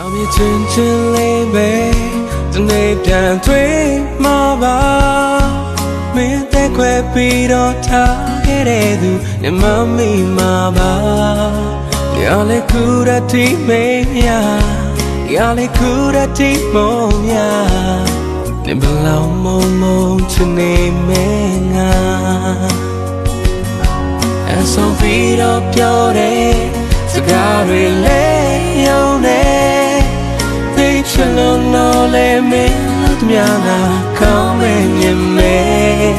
ဘာမြင်ချင်းချင်းလေးပဲဒီနေ့ပြန်တွေ့မှာပါမင်းတဲ့ခွဲပြီးတော့ထားခဲ့တဲ့သူနေမမီမှာပါရလေကူရတီမေယာရလေကူရတီမောမြာနေဘလောင်မုံမုံချနေမေငါအဆုံးပြီးတော့ပြောတယ်စကားတွေလည်းယုံတယ်သိချင် လို့တော့လည်းမင်းလို့တမန်ကကောင်းမဲ့မြင်မဲ့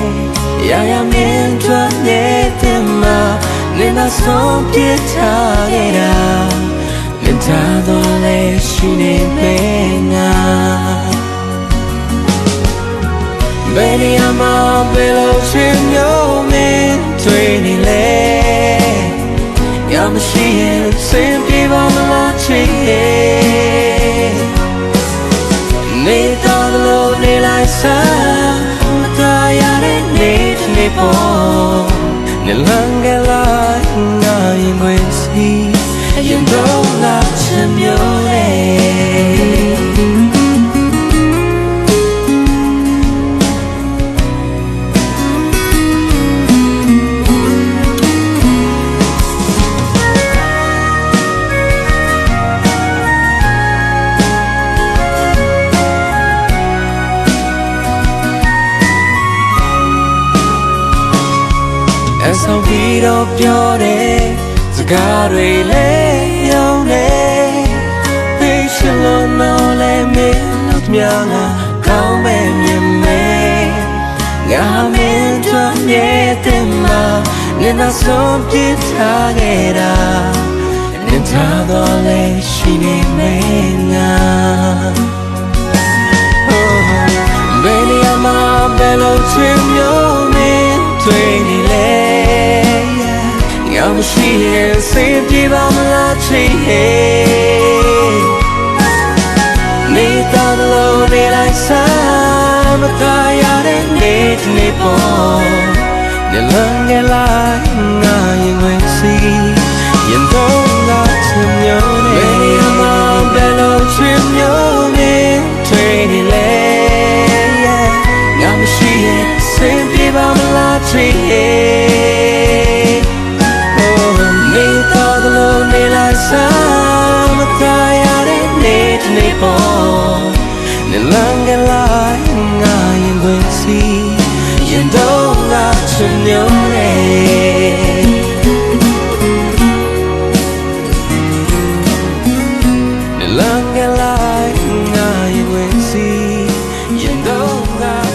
ရရမင်းတို့နေတဲ့မှာနေမဆုံးပြထားခဲ့တာမင်းသားတော့လည်းရှိနေမဲ့ငါဘယ်နေရာမှာဘယ်လိုချင်းမျိုးမင်းတွေ့နေလဲရမရှိရင်စင်ပြေပါမလားချစ်ရဲ့ စားမတော်ရတဲ့နေတစ်နေ့ပေါ်နေလန်းကလိုက်ငါရင်ခွင်စီရင်တော့လာချင် ဆောင်ပြီးတော့ပြောတယ်စကားတွေလည်းယုံတယ်သိချင်လို့တော့လည်းမင်းတို့များငါကောင်းမဲ့မြင်မဲ့ငါမင်းတို့မြဲတဲ့မှာနေနာဆုံးပြထားခဲ့တာနေထားတော့လည်းရှိနေမဲ့ငါဘယ်နေရာမှာဘယ်လိုချင် မျိုးမင်းတွေ့နေလဲငါမရှိရင်စိတ်ပြေပါမလားချစ်ရဲ့နေတော်လို့နေလိုက်စားမသားရတဲ့နေ့တစ်နေ့ပေါ်နေလန်းငယ်လိုက်ငါရင်ဝင်စီရင်တော့ငါချင်မျိုး lipo Nilang galay ngay ang wensi Yan daw nga sa niyore Nilang galay ngay ang wensi Yan daw nga